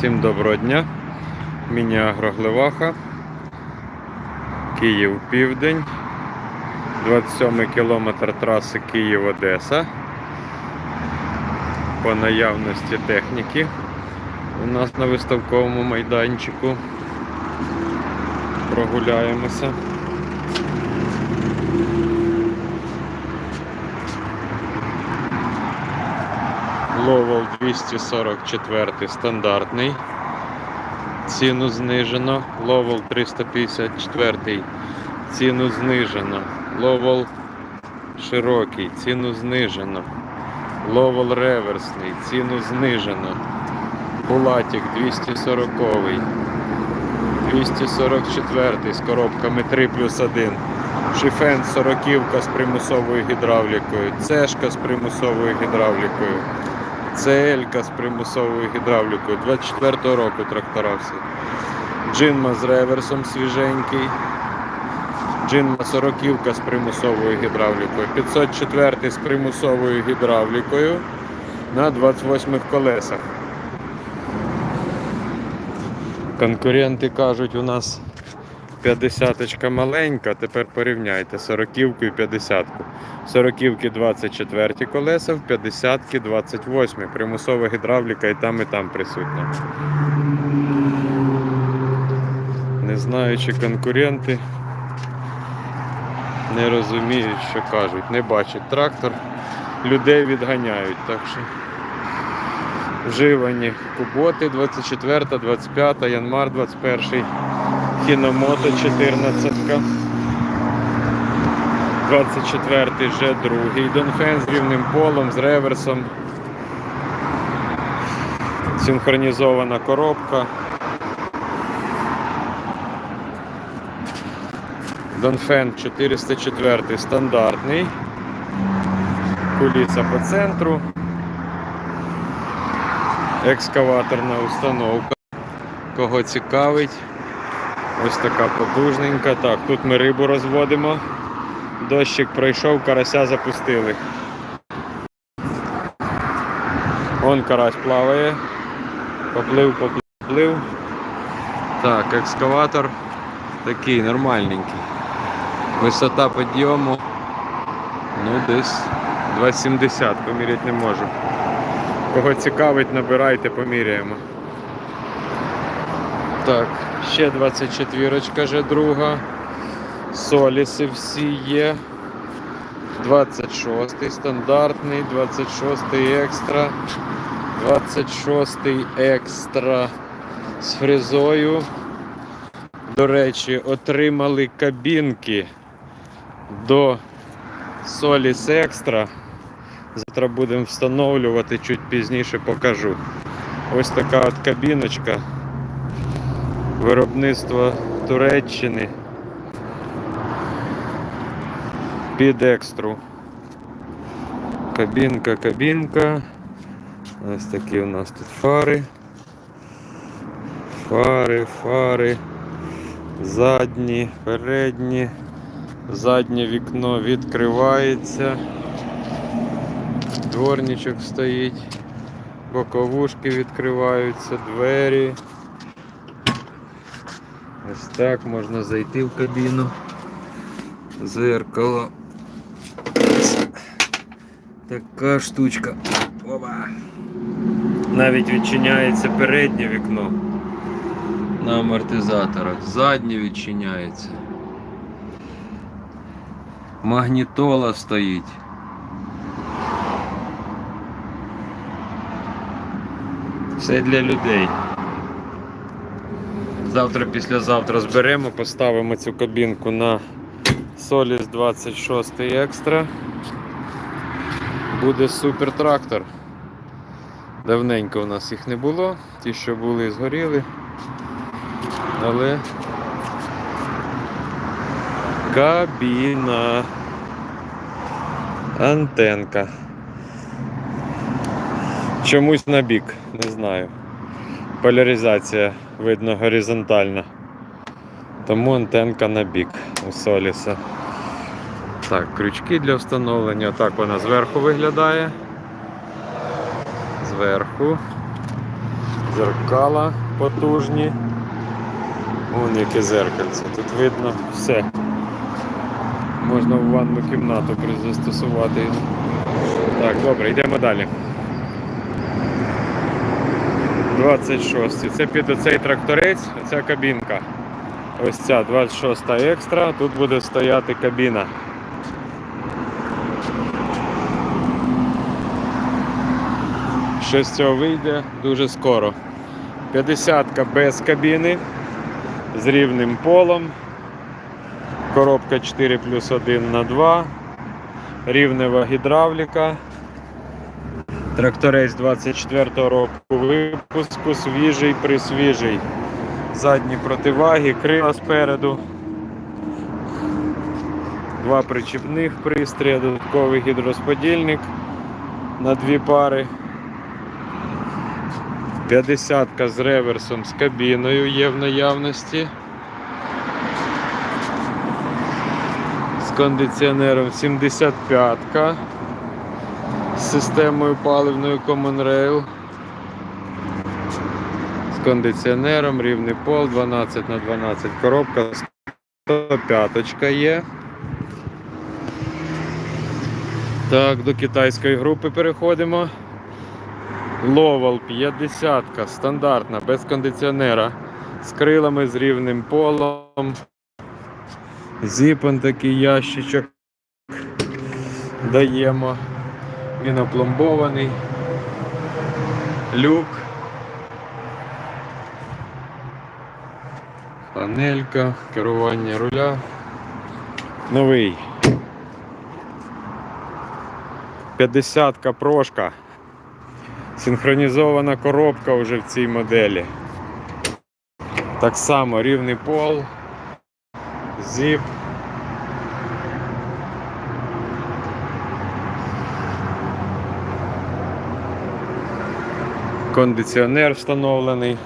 Всім доброго дня. Міні-агроглеваха. Київ Південь. 27 кілометр траси Київ-Одеса. По наявності техніки у нас на виставковому майданчику. Прогуляємося. Ловол 244 стандартний. Ціну знижено. Ловол 354. Ціну знижено. Ловол широкий. Ціну знижено. Ловол реверсний. Ціну знижено. Булатик 240. 244 з коробками 3 плюс 1. Шифен 40 з примусовою гідравлікою. Цешка з примусовою гідравлікою. CL з примусовою гідравлікою 24-го року трактора всі. Джинма з реверсом свіженький. Джинма 40 з примусовою гідравлікою. 504 з примусовою гідравлікою на 28 колесах. Конкуренти кажуть, у нас 50 маленька, тепер порівняйте 40-ку і 50-ку. 40 24 колеса, в 50 28. Примусова гідравліка і там, і там присутня. Не знаю, чи конкуренти не розуміють, що кажуть. Не бачать трактор, людей відганяють. Так що вживані куботи 24, 25, Янмар 21, Хіномото 14. 24-й вже другий Донфен з рівним полом, з реверсом. Синхронізована коробка. Донфен 404 стандартний. Куліса по центру. Екскаваторна установка. Кого цікавить. Ось така потужненька. Так, тут ми рибу розводимо. Дощик пройшов, карася запустили. Вон карась плаває. Поплив, поплив, поплив. Так, екскаватор такий нормальненький. Висота підйому. Ну, десь 2,70, поміряти не можу. Кого цікавить, набирайте, поміряємо. Так, ще 24 вже друга. Соліси всі є. 26 стандартний, 26 екстра, 26 екстра з фрезою. До речі, отримали кабінки до Соліс Екстра. Завтра будемо встановлювати, чуть пізніше покажу. Ось така от кабіночка. Виробництво Туреччини. під екстру. Кабінка, кабінка. Ось такі у нас тут фари. Фари, фари. Задні, передні. Заднє вікно відкривається. Дворничок стоїть. Боковушки відкриваються, двері. Ось так можна зайти в кабіну. Зеркало. Така штучка. Опа. Навіть відчиняється переднє вікно на амортизаторах. Заднє відчиняється. Магнітола стоїть. Все для людей. Завтра, післязавтра зберемо, поставимо цю кабінку на Соліс 26 екстра. Буде супер трактор. Давненько у нас їх не було, ті, що були, згоріли. Але кабіна. Антенка. Чомусь на бік, не знаю. Поляризація видно горизонтальна. Тому антенка на бік у Соліса. Так, крючки для встановлення. Так вона зверху виглядає. Зверху. Зеркала потужні. Вон яке зеркальце. Тут видно все. Можна в ванну кімнату застосувати. Так, добре, йдемо далі. 26. Це під оцей тракторець, оця кабінка. Ось ця 26 екстра, тут буде стояти кабіна. Що з цього вийде дуже скоро. 50-ка без кабіни з рівним полом. Коробка 4 плюс 1 на 2. Рівнева гідравліка. Тракторець 24 року випуску, свіжий, присвіжий. Задні противаги, крила спереду. Два причіпних пристрія, додатковий гідросподільник на дві пари. 50 з реверсом з кабіною є в наявності. З кондиціонером 75-ка з системою паливною Common Rail. З кондиціонером, рівний пол, 12 на 12 коробка, 105 є. Так, до китайської групи переходимо. Ловал 50 стандартна, без кондиціонера, з крилами з рівним полом. Зіпен такий ящичок даємо. Він опломбований. Люк. Панелька, керування руля. Новий. 50 прошка. Синхронізована коробка вже в цій моделі. Так само рівний пол, зіп. Кондиціонер встановлений.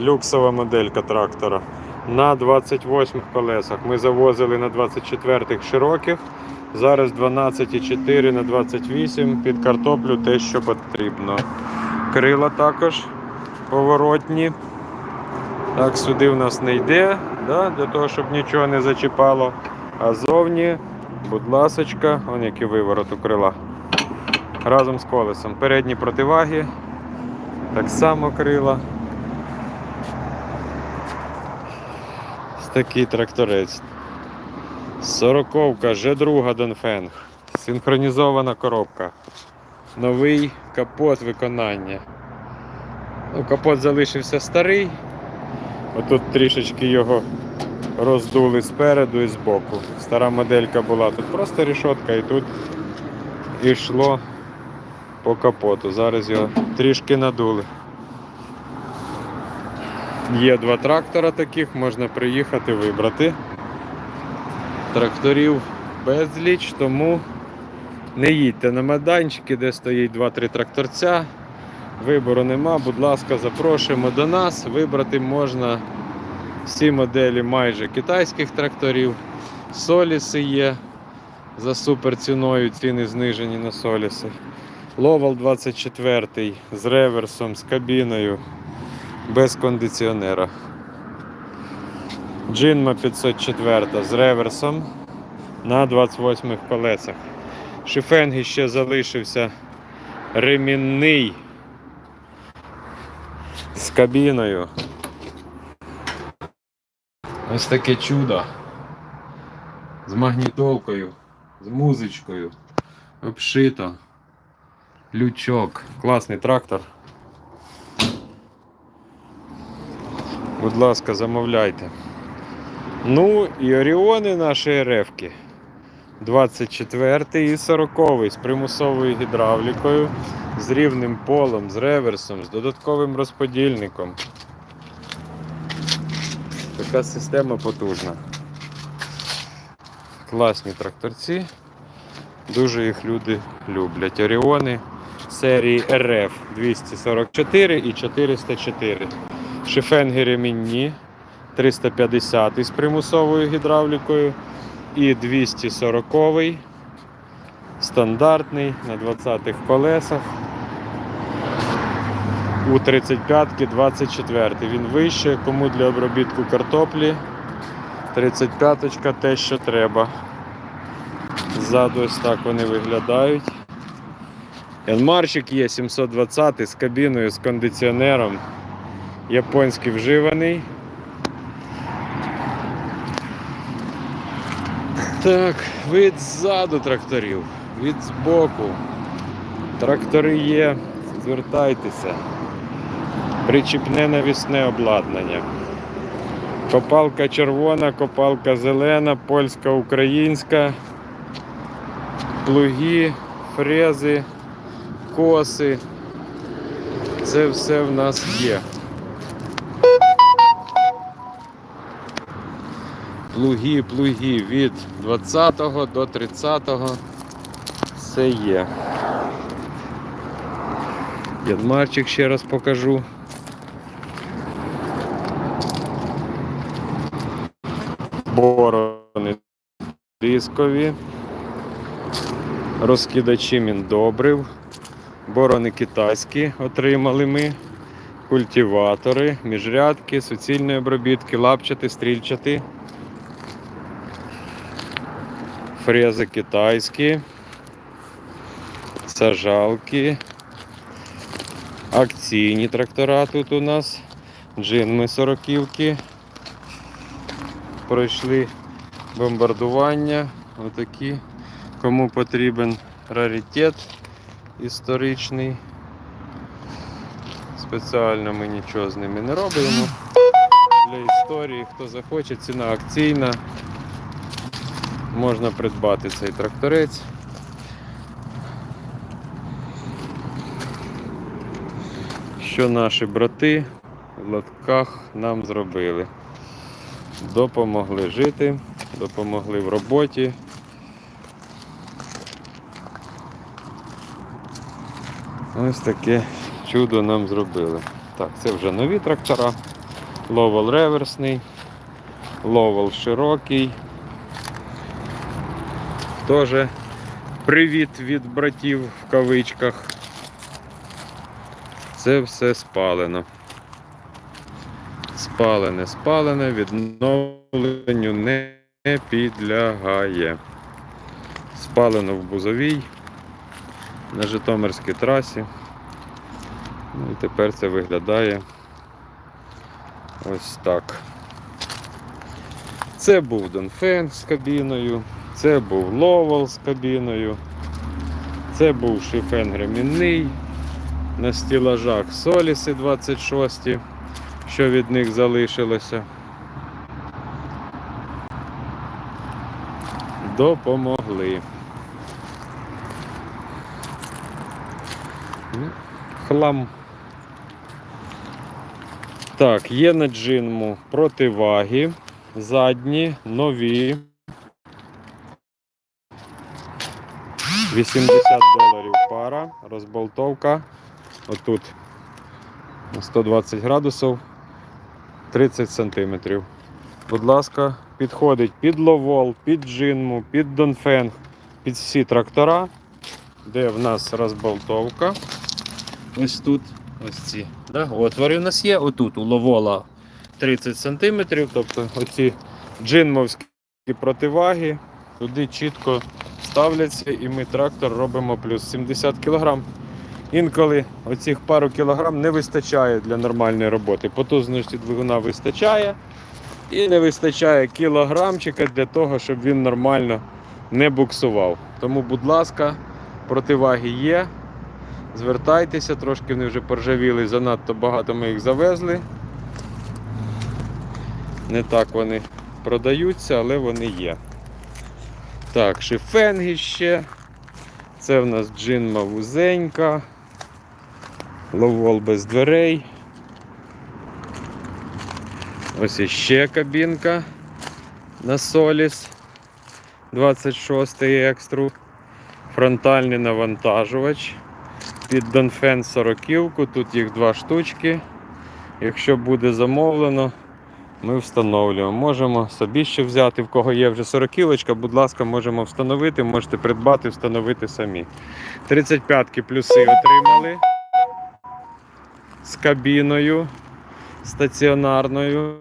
Люксова моделька трактора. На 28 колесах. Ми завозили на 24-х широких. Зараз 12,4 на 28 під картоплю те, що потрібно. Крила також поворотні. Так, сюди в нас не йде, да, для того, щоб нічого не зачіпало. А зовні, будь ласочка, вон який виворот у крила. Разом з колесом. Передні противаги, так само крила. Такий тракторець. Сороковка, Ж2 Донфенг. Синхронізована коробка. Новий капот виконання. Ну, Капот залишився старий. Отут трішечки його роздули спереду і збоку. Стара моделька була тут просто рішотка і тут йшло по капоту. Зараз його трішки надули. Є два трактора таких, можна приїхати вибрати. Тракторів безліч, тому не їдьте на майданчики, де стоїть 2-3 тракторця. Вибору нема, будь ласка, запрошуємо до нас. Вибрати можна всі моделі майже китайських тракторів. Соліси є за супер ціною, ціни знижені на соліси. Ловал 24 з реверсом, з кабіною, без кондиціонера. Джинма 504 з реверсом на 28 колесах. Шифенги ще залишився ремінний з кабіною. Ось таке чудо. З магнітолкою, з музичкою. Обшито. Лючок. Класний трактор. Будь ласка, замовляйте. Ну і Оріони наші РФки. 24 і 40 з примусовою гідравлікою, з рівним полом, з реверсом, з додатковим розподільником. Така система потужна. Класні тракторці. Дуже їх люди люблять. Оріони серії RF 244 і 404. Шифенги ремінні 350 із примусовою гідравлікою і 240 стандартний на 20-х колесах. у 35-ки 24 Він вище, кому для обробітку картоплі. 35-ка те, що треба. Ззаду ось так вони виглядають. Янмарчик є 720 з кабіною, з кондиціонером. Японський вживаний. Так, від ззаду тракторів, від збоку. Трактори є, звертайтеся. Причіпне навісне обладнання. Копалка червона, копалка зелена, польська, українська, плуги, фрези, коси. Це все в нас є. Плуги, плуги від 20 до 30 все є. Ядмарчик ще раз покажу. Борони дискові, розкидачі міндобрив, борони китайські отримали ми, культиватори, міжрядки, суцільні обробітки, лапчати, стрільчати, фрези китайські, сажалки, акційні трактора тут у нас, джинми сороківки. Пройшли бомбардування. Отакі. Кому потрібен раритет історичний. Спеціально ми нічого з ними не робимо. Для історії, хто захоче, ціна акційна. Можна придбати цей тракторець. Що наші брати в латках нам зробили допомогли жити, допомогли в роботі. Ось таке чудо нам зробили. Так, це вже нові трактора. Ловел реверсний, ловел широкий. Теж привіт від братів в кавичках. Це все спалено спалене, спалене, відновленню не підлягає. Спалено в Бузовій на Житомирській трасі. Ну і тепер це виглядає ось так. Це був Донфен з кабіною, це був Ловел з кабіною, це був шифен гремінний, на стілажах Соліси 26 що від них залишилося. Допомогли. Хлам. Так, є на джинму противаги, задні, нові. 80 доларів пара, розболтовка. Отут на 120 градусів. 30 см. Будь ласка, підходить під ловол, під джинму, під донфенг, під всі трактора, де в нас розболтовка. Ось тут ось ці. Да? Отвори у нас є. Отут у ловола 30 см, тобто оці джинмовські противаги туди чітко ставляться і ми трактор робимо плюс 70 кг. Інколи оцих пару кілограм не вистачає для нормальної роботи. Потужності двигуна вистачає і не вистачає кілограмчика для того, щоб він нормально не буксував. Тому, будь ласка, противаги є. Звертайтеся, трошки вони вже поржавіли, занадто багато ми їх завезли. Не так вони продаються, але вони є. Так, шифенги ще. Це в нас джинма вузенька. Ловол без дверей. Ось іще кабінка на Соліс 26 екстру. Фронтальний навантажувач. Під Донфен 40 тут їх два штучки. Якщо буде замовлено, ми встановлюємо. Можемо собі ще взяти, в кого є вже 40 кілочка, будь ласка, можемо встановити, можете придбати, встановити самі. 35-ки плюси отримали. з кабіною стаціонарною.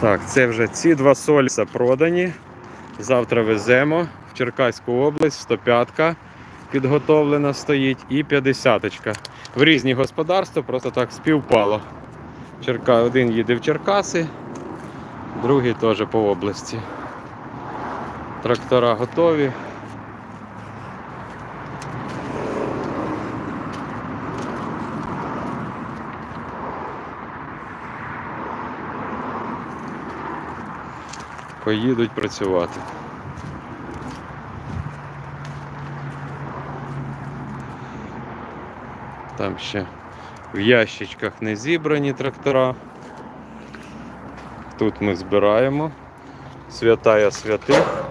Так, це вже ці два сольса продані. Завтра веземо в Черкаську область, 105 підготовлена стоїть і 50-ка. В різні господарства просто так співпало. Черка... Один їде в Черкаси, другий теж по області. Трактора готові. Поїдуть працювати. Там ще в ящичках не зібрані трактора. Тут ми збираємо. Святая святих.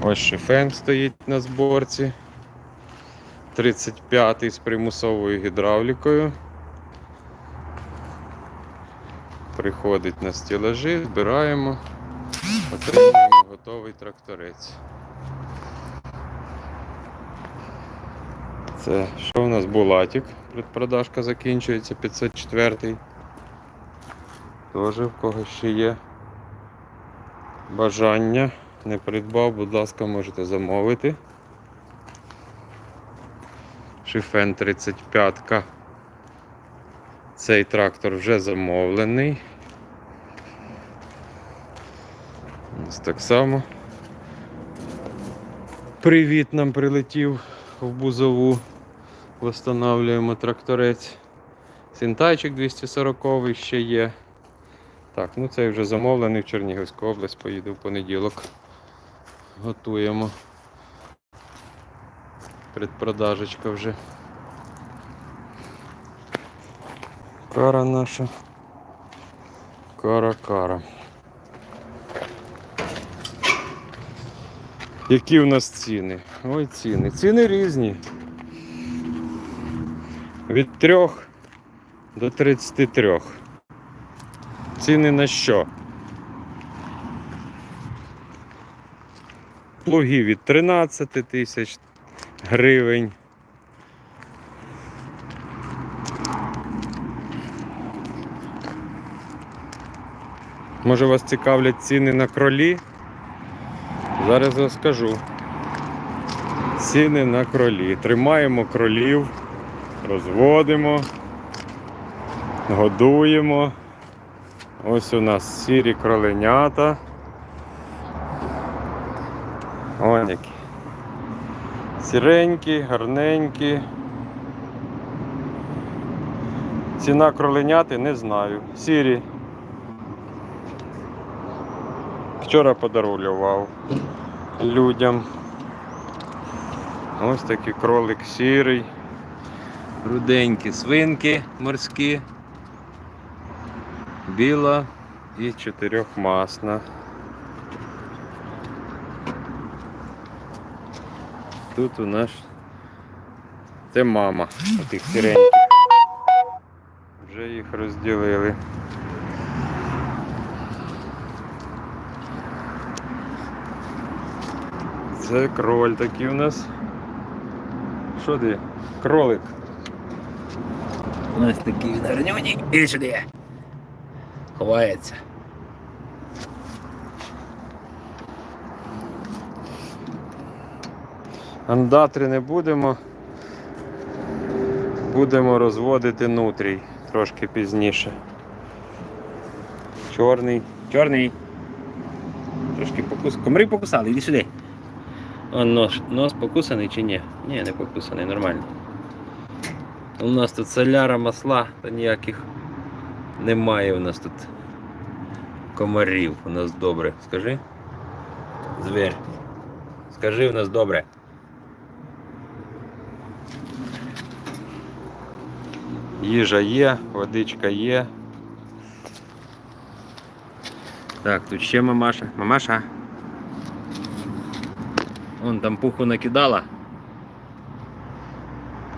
Ось шифен стоїть на зборці. 35-й з примусовою гідравлікою. Приходить на стілажі, збираємо, отримуємо готовий тракторець. Це що в нас Булатик? Предпродажка закінчується 504. Теж в кого ще є бажання. Не придбав, будь ласка, можете замовити. Шифен 35. Цей трактор вже замовлений. Ось так само. Привіт нам прилетів в Бузову. Восстанавлюємо тракторець. Сintайчик 240 ще є. Так, ну цей вже замовлений в Чернігівську область, поїду в понеділок. Готуємо. Предпродажечка вже. Кара наша. Кара-кара. Які в нас ціни? Ой, ціни. Ціни різні. Від 3 до 33. Ціни на що? Плуги від 13 тисяч гривень. Може вас цікавлять ціни на кролі? Зараз розкажу. Ціни на кролі. Тримаємо кролів, розводимо, годуємо. Ось у нас сірі кроленята. Ось які. Сіренькі, гарненькі. Ціна кроленяти не знаю. Сірі. Вчора подарував людям. Ось такий кролик сірий. Руденькі свинки морські. Біла і чотирьохмасна. Тут у нас це мама отих сіреньких. Вже їх розділили. Це кроль такий у нас. Що ти? Кролик. У нас такий він гарнюній. Іди сюди. Ховається. Андатри не будемо. Будемо розводити нутрій трошки пізніше. Чорний. Чорний. Трошки покус. Комри покусали, іди сюди. О, нос, нос покусаний чи ні? Ні, не покусаний, нормально. У нас тут соляра, масла, та ніяких немає у нас тут комарів. У нас добре. Скажи. Звір. Скажи у нас добре. Їжа є, водичка є. Так, тут ще мамаша. Мамаша. Вон там пуху накидала.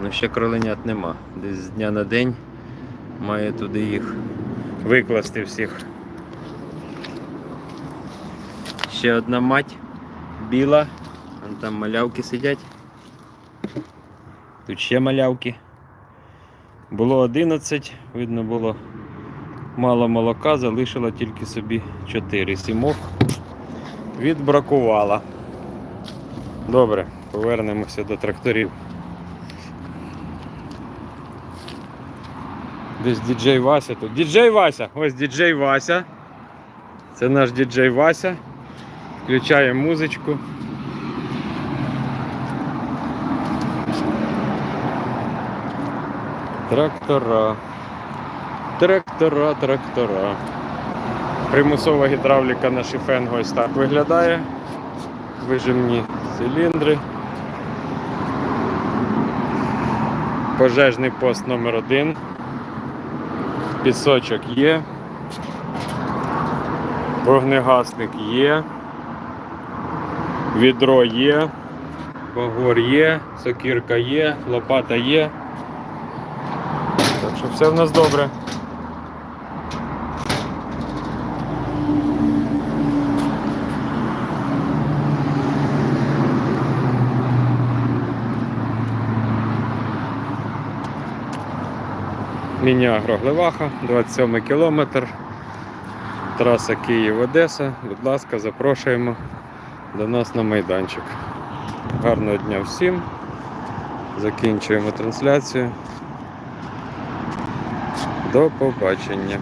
Ну ще кроленят нема. Десь з дня на день має туди їх викласти всіх. Ще одна мать біла. Вон там малявки сидять. Тут ще малявки. Було 11, видно було мало молока, залишила тільки собі 4. Сімох відбракувала. Добре, повернемося до тракторів. Десь діджей Вася тут. Діджей Вася! Ось діджей Вася. Це наш діджей Вася. Включаємо музичку. Трактора. Трактора, трактора. Примусова гідравліка на шифенгу ось так виглядає. Вижимні циліндри. Пожежний пост номер один. Пісочок є. Вогнегасник є. Відро є. Багор є, сокірка є, лопата є. Так що все в нас добре. Лінія Агроглеваха, 27 кілометр. Траса Київ-Одеса. Будь ласка, запрошуємо до нас на майданчик. Гарного дня всім. Закінчуємо трансляцію. До побачення.